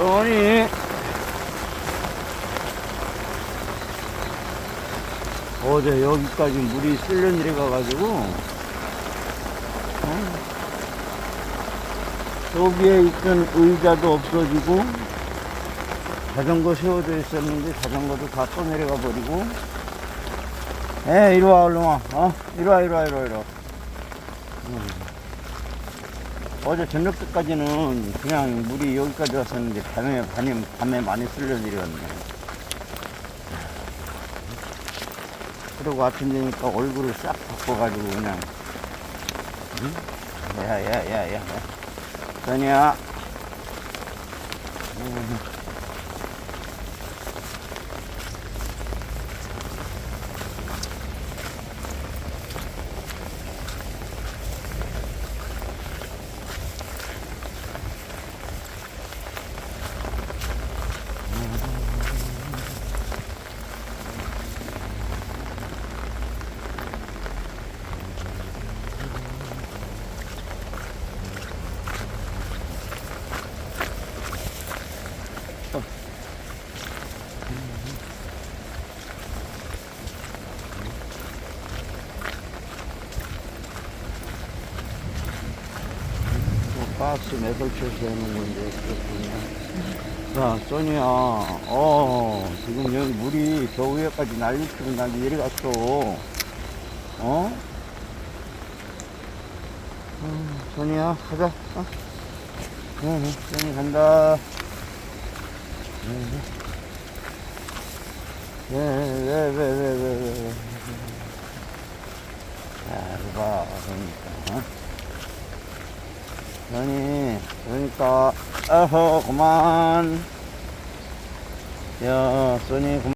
써니. 어제 여기까지 물이 쓸려 내려가가지고, 어? 저기에 있던 의자도 없어지고, 자전거 세워져 있었는데 자전거도 다 떠내려가 버리고, 에, 이리 와, 얼른 와. 어? 이리 와, 이리 와, 이리 와, 이리 와. 음. 어제 저녁 때까지는 그냥 물이 여기까지 왔었는데 밤에, 밤에, 밤에 많이 쓸려 내려왔네. 그리고 아침 되니까 얼굴을 싹 바꿔가지고 그냥. 응? 야, 야, 야, 야. 선이야. 음. 박스 매설쳐서 하는 건데, 그렇군요. 자, 써니야, 어, 지금 여기 물이 저 위에까지 난리치고 난리 내려갔어. 어? 음, 써니야, 가자. 어? 응, 응, 써니 간다. 응, 왜. 야, 이거 봐, 그러니까. 어? 아니, 그러니까, 어허, 그만. 야, 써니, 그만.